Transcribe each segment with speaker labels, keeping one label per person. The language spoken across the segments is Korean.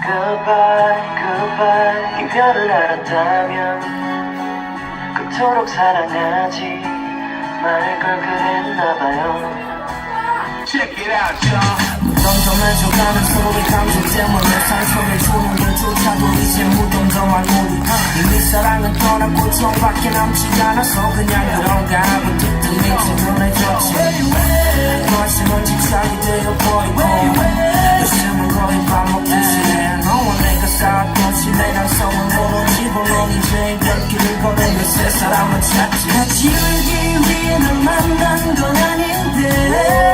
Speaker 1: Goodbye, goodbye. 이별을 알았다면 그토록 사랑하지 말걸 그랬나봐요.
Speaker 2: Check it out, y'all.
Speaker 3: 점점해져가는 서로의 감정 때문에 상처를 주는 것조차도 이제 무덤덤한 우리 이미 사랑은 떠난 고통밖에 남지 않아서 그냥 그런가. 하고 뜨뜻히 지근해졌지 이제 별길을 걸으며 새 사람을 찾지. 지우기 위해 널 만난 건 아닌데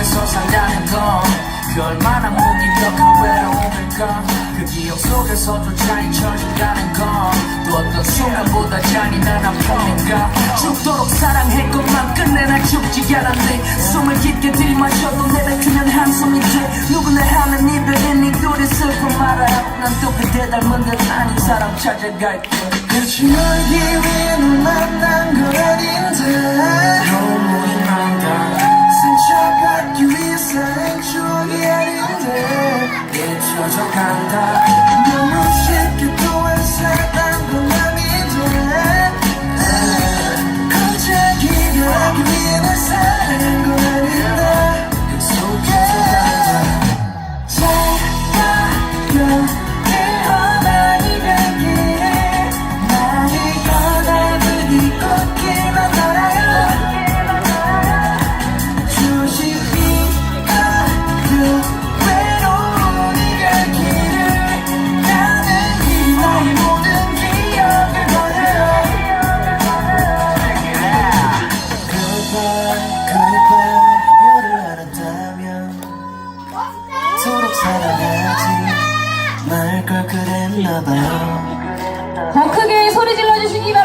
Speaker 3: 속에서 산다는 건그 얼마나 무기력한 외로움일까? 그 기억 속에서조차 잊혀진다는 건또 어떤 순간보다 잔인한 아픔인가? 죽도록 사랑했건만 끝내 날 죽지 않았네 숨을 깊게 들이마셔도 내뱉으면 한숨이 돼. 누구나 하는 이별은 이 둘이 슬픔 말아요. 난또 그대 닮은 듯 아닌 사람 찾아갈게. 그치 너에게 위해 널 만난 건 아닌데 잊혀져 서로 사랑하지 말 걸 그랬나봐요
Speaker 4: 더 크게 소리 질러 주시기 바랍니다.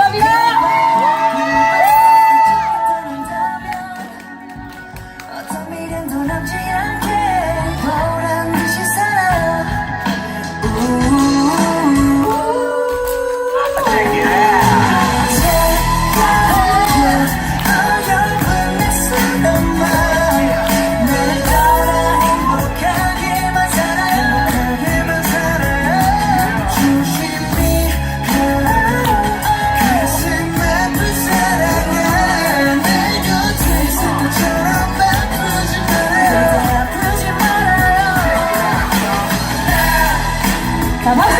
Speaker 4: ただ